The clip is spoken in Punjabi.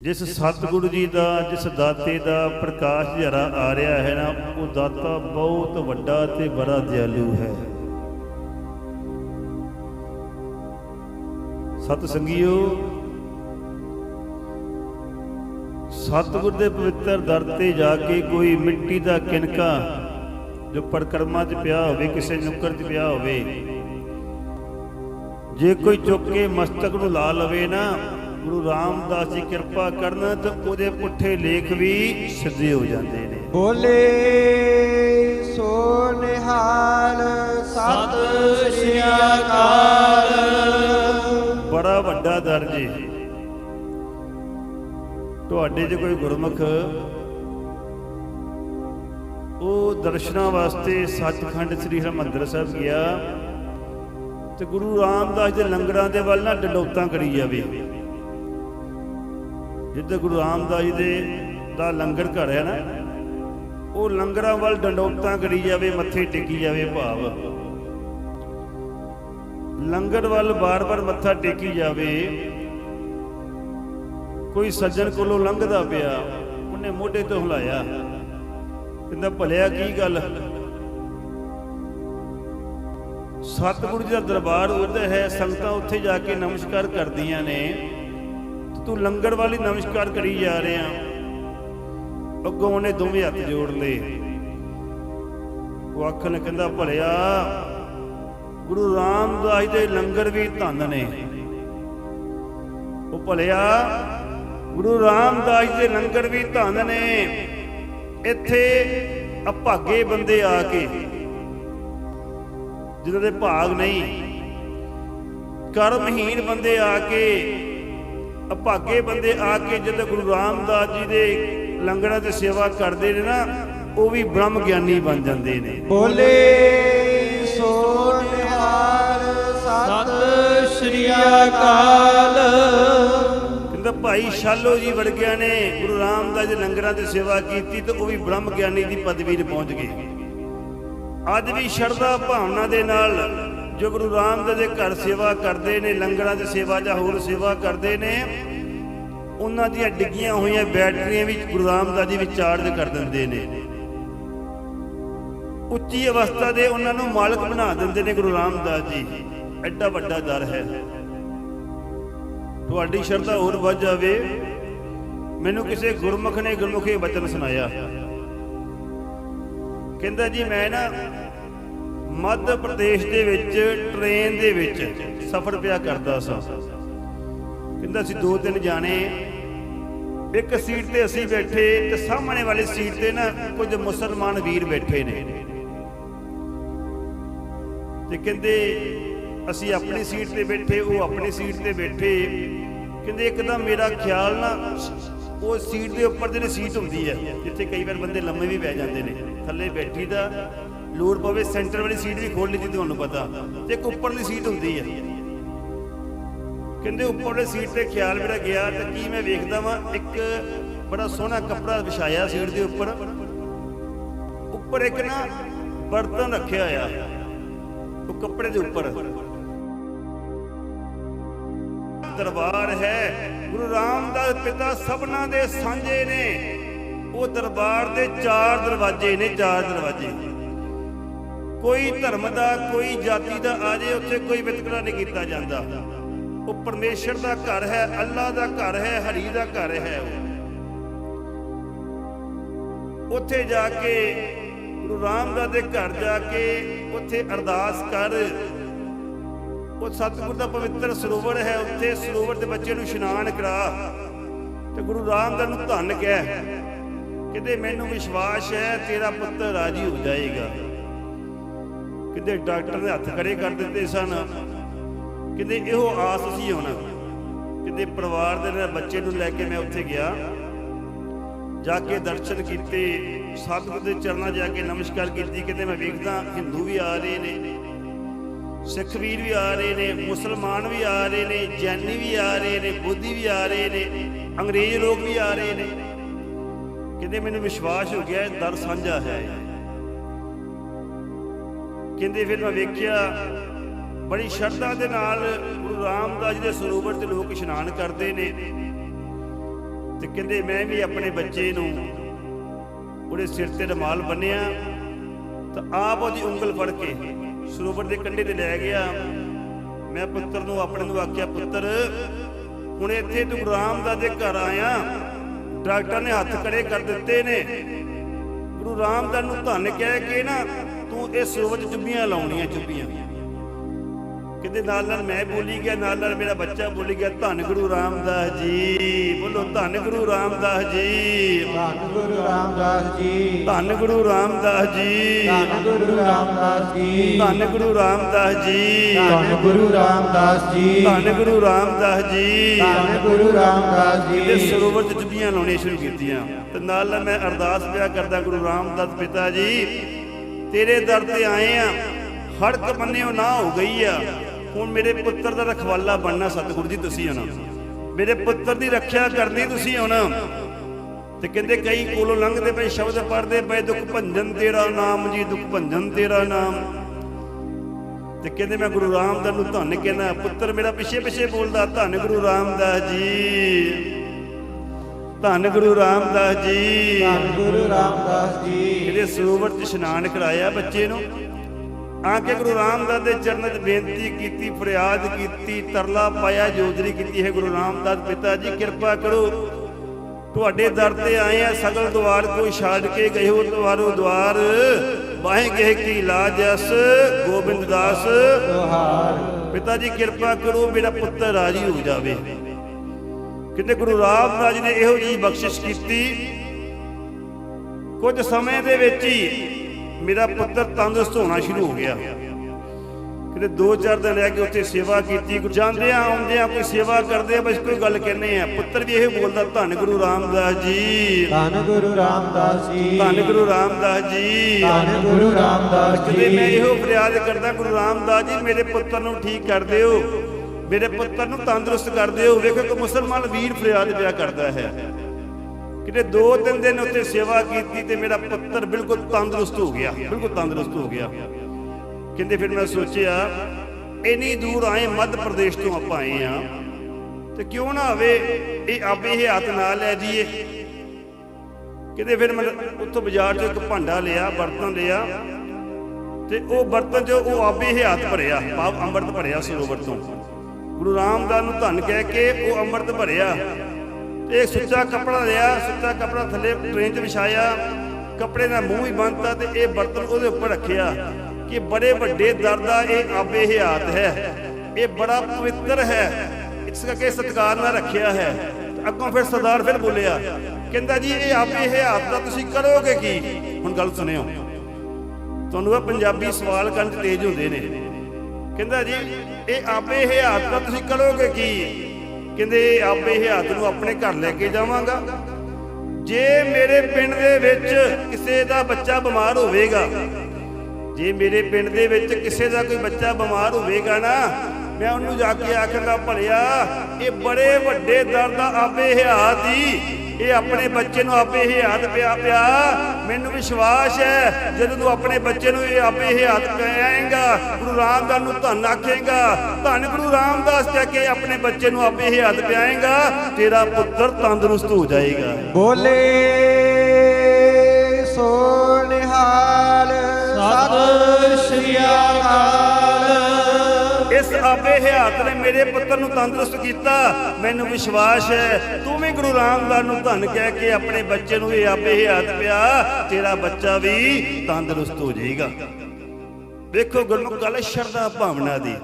ਜਿਸ ਸਤਿਗੁਰੂ ਜੀ ਦਾ, ਜਿਸ ਦਾਤੇ ਦਾ ਪ੍ਰਕਾਸ਼ ਹਜ਼ਾਰਾ ਆ ਰਿਹਾ ਹੈ ਨਾ, ਉਹ ਦਾਤਾ ਬਹੁਤ ਵੱਡਾ ਤੇ ਬੜਾ ਦਿਆਲੂ ਹੈ। ਸਤ ਸੰਗਿਓ ਸਤਿਗੁਰ ਦੇ ਪਵਿੱਤਰ ਦਰ ਤੇ ਜਾ ਕੇ ਕੋਈ ਮਿੱਟੀ ਦਾ ਕਿਨਕਾ ਜੋ ਪਰਕਰਮਾ 'ਚ ਪਿਆ ਹੋਵੇ, ਕਿਸੇ ਨੁੱਕਰ 'ਚ ਪਿਆ ਹੋਵੇ, ਜੇ ਕੋਈ ਚੁੱਕ ਕੇ ਮਸਤਕ ਨੂੰ ਲਾ ਲਵੇ ਨਾ ਗੁਰੂ ਰਾਮਦਾਸ ਜੀ ਕਿਰਪਾ ਕਰਨ ਤਾਂ ਉਹਦੇ ਪੁੱਠੇ ਲੇਖ ਵੀ ਸਿੱਧੇ ਹੋ ਜਾਂਦੇ ਨੇ। ਬੋਲੇ ਸੋ ਨਿਹਾਲ ਸਤਿ ਸ੍ਰੀ ਅਕਾਲ। ਬੜਾ ਵੱਡਾ ਦਰਜ ਹੈ ਤੁਹਾਡੇ ਜੇ ਕੋਈ ਗੁਰਮੁਖ ਉਹ ਦਰਸ਼ਨਾਂ ਵਾਸਤੇ ਸੱਚਖੰਡ ਸ੍ਰੀ ਹਰਿਮੰਦਰ ਸਾਹਿਬ ਗਿਆ ਤੇ ਗੁਰੂ ਰਾਮਦਾਸ ਦੇ ਲੰਗਰਾਂ ਦੇ ਵੱਲ ਨਾ ਡੰਡੌਤਾਂ ਕਰੀ ਜਾਵੇ। ਜਿੱਥੇ ਗੁਰੂ ਰਾਮਦਾਸ ਜੀ ਦੇ ਦਾ ਲੰਗਰ ਘਰ ਹੈ ਨਾ, ਉਹ ਲੰਗਰਾਂ ਵੱਲ ਡੰਡੋਤਾਂ ਕਰੀ ਜਾਵੇ, ਮੱਥੇ ਟੇਕੀ ਜਾਵੇ ਭਾਵ। ਲੰਗਰ ਵੱਲ ਬਾਰ-ਬਾਰ ਮੱਥਾ ਟੇਕੀ ਜਾਵੇ, ਕੋਈ ਸੱਜਣ ਕੋਲੋਂ ਲੰਘਦਾ ਪਿਆ, ਉਹਨੇ ਮੋਢੇ ਤੋਂ ਹਿਲਾਇਆ। ਕਹਿੰਦਾ, ਭਲਿਆ ਕੀ ਗੱਲ? ਸਤਿਗੁਰੂ ਜੀ ਦਾ ਦਰਬਾਰ ਉਹਦਾ ਹੈ, ਸੰਗਤਾਂ ਉੱਥੇ ਜਾ ਕੇ ਨਮਸਕਾਰ ਕਰਦੀਆਂ ਨੇ। ਤੂੰ ਲੰਗਰ ਵਾਲੀ ਨਮਸਕਾਰ ਕਰੀ ਜਾ ਰਿਹਾ। ਅੱਗੋਂ ਉਹਨੇ ਦੋਵੇਂ ਹੱਥ ਜੋੜ ਲਏ। ਉਹ ਆਖਣ ਕਹਿੰਦਾ, ਭਲਿਆ, ਗੁਰੂ ਰਾਮਦਾਸ ਦੇ ਲੰਗਰ ਵੀ ਧੰਨ ਨੇ। ਉਹ ਭਲਿਆ, ਗੁਰੂ ਰਾਮਦਾਸ ਦੇ ਲੰਗਰ ਵੀ ਧੰਨ ਨੇ। ਇੱਥੇ ਅਭਾਗੇ ਬੰਦੇ ਆ ਕੇ ਜਿਨ੍ਹਾਂ ਦੇ ਭਾਗ ਨਹੀਂ ਕਰਮਹੀਨ ਬੰਦੇ ਆ ਕੇ ਅਭਾਗੇ ਬੰਦੇ ਆ ਕੇ ਜਦੋਂ ਗੁਰੂ ਰਾਮਦਾਸ ਜੀ ਦੇ ਲੰਗਰਾਂ ਦੀ ਸੇਵਾ ਕਰਦੇ ਨੇ ਨਾ ਉਹ ਵੀ ਬ੍ਰਹਮ ਗਿਆਨੀ ਬਣ ਜਾਂਦੇ ਨੇ। ਬੋਲੇ ਸੋ ਨਿਹਾਲ ਸਤਿ ਸ੍ਰੀ ਅਕਾਲ। ਕਹਿੰਦਾ ਭਾਈ ਸ਼ਾਲੋ ਜੀ ਵਰਗਿਆਂ ਨੇ ਗੁਰੂ ਰਾਮਦਾਸ ਦੇ ਲੰਗਰਾਂ ਦੀ ਸੇਵਾ ਕੀਤੀ ਤੇ ਉਹ ਵੀ ਬ੍ਰਹਮ ਗਿਆਨੀ ਦੀ ਪਦਵੀ ਤੇ ਪਹੁੰਚ ਗਏ। ਅੱਜ ਵੀ ਸ਼ਰਧਾ ਭਾਵਨਾ ਦੇ ਨਾਲ ਜੋ ਗੁਰੂ ਰਾਮਦਾਸ ਦੇ ਘਰ ਸੇਵਾ ਕਰਦੇ ਨੇ, ਲੰਗਰਾਂ ਦੀ ਸੇਵਾ ਜਾਂ ਹੋਰ ਸੇਵਾ ਕਰਦੇ ਨੇ, ਉਹਨਾਂ ਦੀਆਂ ਡਿੱਗੀਆਂ ਹੋਈਆਂ ਬੈਟਰੀਆਂ ਵੀ ਗੁਰੂ ਰਾਮਦਾਸ ਜੀ ਵਿੱਚ ਚਾਰਜ ਕਰ ਦਿੰਦੇ ਨੇ। ਉੱਚੀ ਅਵਸਥਾ ਦੇ ਉਹਨਾਂ ਨੂੰ ਮਾਲਕ ਬਣਾ ਦਿੰਦੇ ਨੇ ਗੁਰੂ ਰਾਮਦਾਸ ਜੀ। ਐਡਾ ਵੱਡਾ ਦਰ ਹੈ। ਤੁਹਾਡੀ ਸ਼ਰਧਾ ਹੋਰ ਵੱਧ ਜਾਵੇ। ਮੈਨੂੰ ਕਿਸੇ ਗੁਰਮੁਖ ਨੇ ਗੁਰਮੁਖੀ ਬਚਨ ਸੁਣਾਇਆ। ਕਹਿੰਦਾ ਜੀ, ਮੈਂ ਨਾ ਮੱਧ ਪ੍ਰਦੇਸ਼ ਦੇ ਵਿੱਚ ਟ੍ਰੇਨ ਦੇ ਵਿੱਚ ਸਫ਼ਰ ਪਿਆ ਕਰਦਾ ਸਾਂ। ਕਹਿੰਦਾ ਅਸੀਂ ਦੋ ਤਿੰਨ ਜਾਣੇ, ਇੱਕ ਸੀਟ ਤੇ ਅਸੀਂ ਬੈਠੇ ਤੇ ਸਾਹਮਣੇ ਵਾਲੀ ਸੀਟ ਤੇ ਨਾ ਕੁਝ ਮੁਸਲਮਾਨ ਵੀਰ ਬੈਠੇ ਨੇ। ਤੇ ਕਹਿੰਦੇ, ਅਸੀਂ ਆਪਣੀ ਸੀਟ ਤੇ ਬੈਠੇ, ਉਹ ਆਪਣੀ ਸੀਟ ਤੇ ਬੈਠੇ। ਕਹਿੰਦੇ, ਇੱਕਦਮ ਮੇਰਾ ਖਿਆਲ ਨਾ, ਉਹ ਸੀਟ ਦੇ ਉੱਪਰ ਜਿਹੜੀ ਸੀਟ ਹੁੰਦੀ ਹੈ, ਜਿੱਥੇ ਕਈ ਵਾਰ ਬੰਦੇ ਲੰਮੇ ਵੀ ਬਹਿ ਜਾਂਦੇ ਨੇ, ਥੱਲੇ ਬੈਠੀ ਦਾ ਲੋੜ ਪਵੇ ਸੈਂਟਰ ਵਾਲੀ ਸੀਟ ਵੀ ਖੋਲ ਲਈ ਜੀ ਤੁਹਾਨੂੰ ਪਤਾ। ਤੇ ਇੱਕ ਉੱਪਰਲੀ ਸੀਟ ਹੁੰਦੀ ਹੈ ਕਹਿੰਦੇ ਉੱਪਰਲੀ ਸੀਟ ਤੇ ਖਿਆਲ ਮੇਰਾ ਗਿਆ ਤੇ ਕੀ ਮੈਂ ਵੇਖਦਾ ਵਾਂ, ਇੱਕ ਬੜਾ ਸੋਹਣਾ ਕੱਪੜਾ ਵਿਛਾਇਆ ਸੀਟ ਦੇ ਉੱਪਰ। ਉੱਪਰ ਇੱਕ ਨਾ ਬਰਤਨ ਰੱਖਿਆ ਆ, ਉਹ ਕੱਪੜੇ ਦੇ ਉੱਪਰ। ਦਰਬਾਰ ਹੈ, ਗੁਰੂ ਰਾਮਦਾਸ ਪਿਤਾ ਸਭਨਾ ਦੇ ਸਾਂਝੇ ਨੇ। ਉਹ ਦਰਬਾਰ ਦੇ ਚਾਰ ਦਰਵਾਜ਼ੇ ਨੇ, ਚਾਰ ਦਰਵਾਜ਼ੇ। ਕੋਈ ਧਰਮ ਦਾ, ਕੋਈ ਜਾਤੀ ਦਾ ਆ ਜੇ ਉੱਥੇ ਕੋਈ ਵਿਤਕਰਾ ਨਹੀਂ ਕੀਤਾ ਜਾਂਦਾ। ਉਹ ਪਰਮੇਸ਼ਰ ਦਾ ਘਰ ਹੈ ਅੱਲਾ ਦਾ ਘਰ ਹੈ, ਹਰੀ ਦਾ ਘਰ ਹੈ ਉਹ। ਉੱਥੇ ਜਾ ਕੇ ਗੁਰੂ ਰਾਮਦਾਸ ਦੇ ਘਰ ਜਾ ਕੇ ਉੱਥੇ ਅਰਦਾਸ ਕਰ। ਉਹ ਸਤਿਗੁਰ ਦਾ ਪਵਿੱਤਰ ਸਰੋਵਰ ਹੈ, ਉੱਥੇ ਸਰੋਵਰ ਦੇ ਬੱਚੇ ਨੂੰ ਇਸ਼ਨਾਨ ਕਰਾ। ਤੇ ਗੁਰੂ ਰਾਮਦਾਸ ਨੂੰ ਧੰਨ ਕਹਿ, ਕਿਤੇ ਮੈਨੂੰ ਵਿਸ਼ਵਾਸ ਹੈ, ਤੇਰਾ ਪੁੱਤਰ ਰਾਜੀ ਹੋ ਜਾਏਗਾ। ਕਿਤੇ ਡਾਕਟਰ ਨੇ ਹੱਥ ਖੜੇ ਕਰ ਦਿੱਤੇ ਸਨ। ਕਿਤੇ ਇਹੋ ਆਸ ਸੀ ਹੁਣ। ਕਿਤੇ ਪਰਿਵਾਰ ਦੇ ਨਾਲ ਬੱਚੇ ਨੂੰ ਲੈ ਕੇ ਮੈਂ ਉੱਥੇ ਗਿਆ। ਜਾ ਕੇ ਦਰਸ਼ਨ ਕੀਤੇ। ਸਤਿਗੁਰ ਦੇ ਚਰਨਾਂ ਜਾ ਕੇ ਨਮਸਕਾਰ ਕੀਤੀ। ਕਿਤੇ ਮੈਂ ਵੇਖਦਾ ਹਿੰਦੂ ਵੀ ਆ ਰਹੇ ਨੇ, ਸਿੱਖ ਵੀਰ ਵੀ ਆ ਰਹੇ ਨੇ, ਮੁਸਲਮਾਨ ਵੀ ਆ ਰਹੇ ਨੇ, ਜੈਨੀ ਵੀ ਆ ਰਹੇ ਨੇ, ਬੋਧੀ ਵੀ ਆ ਰਹੇ ਨੇ, ਅੰਗਰੇਜ਼ ਲੋਕ ਵੀ ਆ ਰਹੇ ਨੇ। ਕਹਿੰਦੇ ਮੈਨੂੰ ਵਿਸ਼ਵਾਸ ਹੋ ਗਿਆ, ਇਹ ਦਰ ਸਾਂਝਾ ਹੈ। ਕਹਿੰਦੇ ਫਿਰ ਮੈਂ ਵੇਖਿਆ, ਬੜੀ ਸ਼ਰਧਾ ਦੇ ਨਾਲ ਗੁਰੂ ਰਾਮਦਾਸ ਜੀ ਦੇ ਸਰੋਵਰ ਤੇ ਲੋਕ ਇਸ਼ਨਾਨ ਕਰਦੇ ਨੇ। ਤੇ ਕਹਿੰਦੇ ਮੈਂ ਵੀ ਆਪਣੇ ਬੱਚੇ ਨੂੰ ਉਹਦੇ ਸਿਰ ਤੇ ਰਮਾਲ ਬੰਨਿਆ, ਤਾਂ ਆਪ ਉਹਦੀ ਉਂਗਲ ਫੜ ਕੇ ਸਰੋਵਰ ਦੇ ਕੰਢੇ ਤੇ ਲੈ ਗਿਆ। ਮੈਂ ਪੁੱਤਰ ਨੂੰ ਆਪਣੇ ਨੂੰ ਆਖਿਆ, ਪੁੱਤਰ, ਹੁਣ ਇੱਥੇ ਤੂੰ ਗੁਰੂ ਰਾਮਦਾਸ ਦੇ ਘਰ ਆਇਆ। ਡਾਕਟਰ ਨੇ ਹੱਥ ਖੜੇ ਕਰ ਦਿੱਤੇ ਨੇ। ਗੁਰੂ ਰਾਮਦਾਸ ਨੂੰ ਧੰਨ ਕਹਿ ਕੇ ਨਾ ਤੂੰ ਇਸ ਸਰੋਵਰ 'ਚ ਚੁੱਭੀਆਂ ਲਾਉਣੀਆਂ ਚੁੱਭੀਆਂ ਕਿਤੇ ਨਾਲ ਨਾਲ ਮੈਂ ਬੋਲੀ ਗਿਆ ਨਾਲ ਨਾਲ ਮੇਰਾ ਬੱਚਾ ਬੋਲੀ ਗਿਆ ਧੰਨ ਗੁਰੂ ਰਾਮਦਾਸ ਜੀ ਬੋਲੋ ਧੰਨ ਗੁਰੂ ਰਾਮਦਾਸ ਜੀ ਧੰਨ ਗੁਰੂ ਰਾਮਦਾਸ ਜੀ ਧੰਨ ਗੁਰੂ ਰਾਮਦਾਸ ਜੀ ਧੰਨ ਗੁਰੂ ਰਾਮਦਾਸ ਜੀ ਧੰਨ ਗੁਰੂ ਰਾਮਦਾਸ ਜੀ ਧੰਨ ਗੁਰੂ ਰਾਮਦਾਸ ਜੀ ਧੰਨ ਗੁਰੂ ਰਾਮਦਾਸ ਜੀ ਧੰਨ ਗੁਰੂ ਰਾਮਦਾਸ ਇਹਦੇ ਜੀ ਸਰੋਵਰ ਚ ਚੁੱਭੀਆਂ ਲਾਉਣੀਆਂ ਸ਼ੁਰੂ ਕੀਤੀਆਂ ਤੇ ਨਾਲ ਨਾਲ ਮੈਂ ਅਰਦਾਸ ਪਿਆ ਕਰਦਾ ਗੁਰੂ ਰਾਮਦਾਸ ਪਿਤਾ ਜੀ ਤੇਰੇ ਦਰ ਤੇ ਆਏ ਆ। ਹੜਕ ਬੰਨਿਓ ਨਾ ਹੋ ਗਈ ਆ। ਹੁਣ ਮੇਰੇ ਪੁੱਤਰ ਦਾ ਰਖਵਾਲਾ ਬਣਨਾ ਸਤਿਗੁਰੂ ਜੀ, ਤੁਸੀਂ ਹੁਣ। ਮੇਰੇ ਪੁੱਤਰ ਦੀ ਰੱਖਿਆ ਕਰਨੀ ਤੁਸੀਂ ਹੁਣ। ਤੇ ਕਹਿੰਦੇ ਕਈ ਕੋਲੋਂ ਲੰਘਦੇ ਪਏ, ਸ਼ਬਦ ਪੜਦੇ ਪਏ, ਦੁੱਖ ਭੰਜਨ ਤੇਰਾ ਨਾਮ ਜੀ, ਦੁੱਖ ਭੰਜਨ ਤੇਰਾ ਨਾਮ। ਤੇ ਕਹਿੰਦੇ ਮੈਂ ਗੁਰੂ ਰਾਮਦਾਸ ਨੂੰ ਧੰਨ ਕਹਿੰਦਾ, ਪੁੱਤਰ ਮੇਰਾ ਪਿੱਛੇ ਪਿੱਛੇ ਬੋਲਦਾ, ਧੰਨ ਗੁਰੂ ਰਾਮਦਾਸ ਜੀ। ਧੰਨ ਗੁਰੂ ਰਾਮਦਾਸ ਜੀ। ਧੰਨ ਗੁਰੂ ਰਾਮਦਾਸ ਜੀ। ਇਹਦੇ ਸਰੋਵਰ 'ਚ ਇਸ਼ਨਾਨ ਕਰਾਇਆ ਬੱਚੇ ਨੂੰ। ਆ ਕੇ ਗੁਰੂ ਰਾਮਦਾਸ ਦੇ ਚਰਨਾਂ 'ਚ ਬੇਨਤੀ ਕੀਤੀ ਫਰਿਆਦ ਕੀਤੀ ਤਰਲਾ ਪਾਇਆ ਜੋਦਰੀ ਕੀਤੀ ਹੈ ਗੁਰੂ ਰਾਮਦਾਸ ਪਿਤਾ ਜੀ ਕਿਰਪਾ ਕਰੋ। ਤੁਹਾਡੇ ਦਰ ਤੇ ਆਏ ਆ ਸਗਲ ਦਵਾਰ ਕੋਈ ਛੱਡ ਕੇ ਗਏ ਹੋ ਤੁਹਾਰੋ ਦਵਾਰ। ਬਾਹੇ ਗਏ ਕੀ ਲਾਜਸ ਗੋਬਿੰਦ ਦਾਸ। ਤੁਹਾਰ ਪਿਤਾ ਜੀ ਕਿਰਪਾ ਕਰੋ ਮੇਰਾ ਪੁੱਤਰ ਰਾਜੀ ਹੋ ਜਾਵੇ। ਕਿਤੇ ਗੁਰੂ ਰਾਮਦਾਸ ਜੀ ਨੇ ਇਹੋ ਜਿਹੀ ਬਖਸ਼ਿਸ਼ ਕੀਤੀ। ਕੁਝ ਸਮੇਂ ਦੇ ਵਿੱਚ ਹੀ ਮੇਰਾ ਪੁੱਤਰ ਤੰਦਰੁਸਤ ਹੋਣਾ ਸ਼ੁਰੂ ਹੋ ਗਿਆ। ਕਿਤੇ 2-4 ਦਿਨ ਰਹਿ ਕੇ ਉੱਥੇ ਸੇਵਾ ਕੀਤੀ। ਜਾਂਦੇ ਆ ਆਉਂਦੇ ਆ ਕੋਈ ਸੇਵਾ ਕਰਦੇ ਆ ਬਸ ਕੋਈ ਗੱਲ ਕਹਿੰਦੇ ਆ। ਪੁੱਤਰ ਵੀ ਇਹ ਬੋਲਦਾ ਧੰਨ ਗੁਰੂ ਰਾਮਦਾਸ ਜੀ। ਧੰਨ ਗੁਰੂ ਰਾਮਦਾਸ ਜੀ। ਧੰਨ ਗੁਰੂ ਰਾਮਦਾਸ ਜੀ। ਧੰਨ ਗੁਰੂ ਰਾਮਦਾਸ ਤੇ ਮੈਂ ਜੀ ਇਹੋ ਫਰਿਆਦ ਕਰਦਾ ਗੁਰੂ ਰਾਮਦਾਸ ਜੀ ਮੇਰੇ ਪੁੱਤਰ ਨੂੰ ਠੀਕ ਕਰ ਦਿਓ। ਮੇਰੇ ਪੁੱਤਰ ਨੂੰ ਤੰਦਰੁਸਤ ਕਰ ਦਿਓ ਵੇਖੋ ਕਿ ਮੁਸਲਮਾਨ ਵੀਰ ਫਰਿਆਦ ਪਿਆ ਕਰਦਾ ਹੈ। ਕਿਤੇ ਦੋ ਤਿੰਨ ਦਿਨ ਉੱਤੇ ਸੇਵਾ ਕੀਤੀ ਤੇ ਮੇਰਾ ਪੁੱਤਰ ਬਿਲਕੁਲ ਤੰਦਰੁਸਤ ਹੋ ਗਿਆ, ਬਿਲਕੁਲ ਤੰਦਰੁਸਤ ਹੋ ਗਿਆ। ਕਹਿੰਦੇ ਫਿਰ ਮੈਂ ਸੋਚਿਆ, ਇੰਨੀ ਦੂਰ ਆਏ ਮੱਧ ਪ੍ਰਦੇਸ਼ ਤੋਂ ਆਪਾਂ ਆਏ ਆ ਤੇ ਕਿਉਂ ਨਾ ਹੋਵੇ ਇਹ ਆਪੇ ਇਹ ਹੱਥ ਨਾਲ ਲੈ ਜੀਏ ਕਿਤੇ ਫਿਰ ਮੈਂ ਉੱਥੋਂ ਬਾਜ਼ਾਰ ਚੋਂ ਇੱਕ ਭਾਂਡਾ ਲਿਆ, ਬਰਤਨ ਲਿਆ। ਤੇ ਉਹ ਬਰਤਨ 'ਚ ਉਹ ਆਪੇ ਹੀ ਹੱਥ ਭਰਿਆ ਪਾਪ ਅੰਮ੍ਰਿਤ ਭਰਿਆ ਸਰੋਵਰ ਤੋਂ। ਗੁਰੂ ਰਾਮਦਾਸ ਨੂੰ ਧੰਨ ਕਹਿ ਕੇ ਉਹ ਅੰਮ੍ਰਿਤ ਭਰਿਆ। ਤੇ ਸੁੱਚਾ ਕੱਪੜਾ ਲਿਆ, ਸੁੱਚਾ ਕੱਪੜਾ ਥੱਲੇ ਟ੍ਰੇਨ 'ਚ ਵਿਛਾਇਆ। ਕੱਪੜੇ ਦਾ ਮੂੰਹ ਹੀ ਬੰਨਤਾ ਤੇ ਇਹ ਬਰਤਨ ਉਹਦੇ ਉੱਪਰ ਰੱਖਿਆ। ਕਿ ਬੜੇ ਵੱਡੇ ਦਰ ਦਾ ਇਹ ਆਪੇ ਹਯਾਤ ਹੈ। ਇਹ ਬੜਾ ਪਵਿੱਤਰ ਹੈ। ਇਸ ਕਰਕੇ ਸਤਿਕਾਰ ਨਾਲ ਰੱਖਿਆ ਹੈ। ਅੱਗੋਂ ਫਿਰ ਸਰਦਾਰ ਫਿਰ ਬੋਲਿਆ, ਕਹਿੰਦਾ ਜੀ, ਇਹ ਆਪੇ ਹਯਾਤ ਦਾ ਤੁਸੀਂ ਕਰੋਗੇ ਕੀ? ਹੁਣ ਗੱਲ ਸੁਣਿਓ। ਤੁਹਾਨੂੰ ਆ ਪੰਜਾਬੀ ਸਵਾਲ ਕਰਨ ਤੇਜ਼ ਹੁੰਦੇ ਨੇ। ਕਹਿੰਦਾ ਜੀ, ਇਹ ਆਪੇ ਹਿਆਤ ਦਾ ਤੁਸੀਂ ਕਰੋਗੇ ਕੀ? ਕਹਿੰਦੇ ਇਹ ਆਪੇ ਹਿਆਤ ਨੂੰ ਆਪਣੇ ਘਰ ਲੈ ਕੇ ਜਾਵਾਂਗਾ। ਜੇ ਮੇਰੇ ਪਿੰਡ ਦੇ ਵਿੱਚ ਕਿਸੇ ਦਾ ਬੱਚਾ ਬਿਮਾਰ ਹੋਵੇਗਾ, ਜੇ ਮੇਰੇ ਪਿੰਡ ਦੇ ਵਿੱਚ ਕਿਸੇ ਦਾ ਕੋਈ ਬੱਚਾ ਬਿਮਾਰ ਹੋਵੇਗਾ ਨਾ ਮੈਂ ਉਹਨੂੰ ਜਾ ਕੇ ਆਖਾਂਗਾ ਭਲਿਆ ਇਹ ਬੜੇ ਵੱਡੇ ਦਰ ਦਾ ਆਪੇ ਹਯਾਤ ਹੀ ਇਹ ਆਪਣੇ ਬੱਚੇ ਨੂੰ ਆਪੇ ਹਯਾਤ ਪਿਆ ਪਿਆ। ਮੈਨੂੰ ਵਿਸ਼ਵਾਸ ਹੈ ਜਦੋਂ ਤੂੰ ਆਪਣੇ ਬੱਚੇ ਨੂੰ ਇਹ ਆਪੇ ਹਯਾਤ ਕਹਾਂਗਾ ਗੁਰੂ ਰਾਮਦਾਸ ਨੂੰ ਧੰਨ ਆਖੇਗਾ ਧੰਨ ਗੁਰੂ ਰਾਮਦਾਸ ਕਹਿ ਕੇ ਆਪਣੇ ਬੱਚੇ ਨੂੰ ਆਪੇ ਹਯਾਤ ਪਿਆਏਗਾ ਤੇਰਾ ਪੁੱਤਰ ਤੰਦਰੁਸਤ ਹੋ ਜਾਏਗਾ। ਬੋਲੇ ਸੋ ਨਿਹਾਲ ਸਤਿ ਸ਼੍ਰੀ ਅਕਾਲ। ਇਸ ਆਪੇ ਹਯਾਤ ਨੇ ਮੇਰੇ ਪੁੱਤਰ ਨੂੰ ਤੰਦਰੁਸਤ ਕੀਤਾ। ਮੈਨੂੰ ਵਿਸ਼ਵਾਸ ਹੈ, ਤੂੰ ਵੀ ਗੁਰੂ ਰਾਮਦਾਸ ਨੂੰ ਧੰਨ ਕਹਿ ਕੇ ਆਪਣੇ ਬੱਚੇ ਨੂੰ ਇਹ ਆਪੇ ਹਯਾਤ ਪਿਆ। ਤੇਰਾ ਬੱਚਾ ਵੀ ਤੰਦਰੁਸਤ ਹੋ ਜਾਏਗਾ। ਵੇਖੋ ਗੁਰਮੁਖ ਗੱਲ ਸ਼ਰਧਾ ਭਾਵਨਾ ਦੀ।